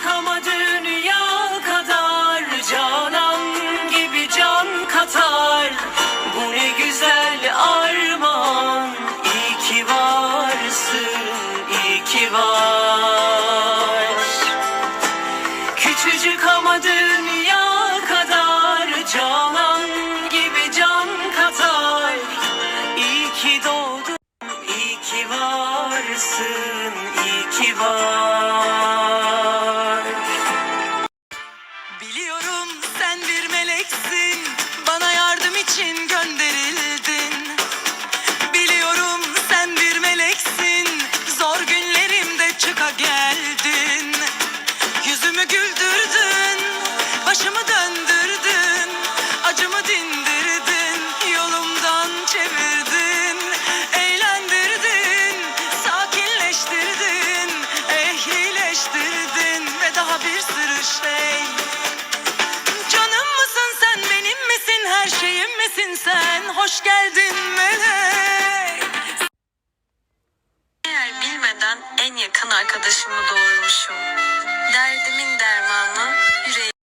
Küçücük ama dünya kadar Canan gibi can katar. Bu ne güzel armağan İyi varsın, iyi var. Küçücük ama dünya kadar Canan gibi can katar. İyi ki doğdun, ki varsın, iyi ki var Başımı döndürdün Acımı dindirdin Yolumdan çevirdin Eğlendirdin Sakinleştirdin Ehlileştirdin Ve daha bir sürü şey. Canım mısın sen benim misin her şeyim misin sen? Hoş geldin melek. Meğer bilmeden en yakın arkadaşımı doğurmuşum. Yüreğimin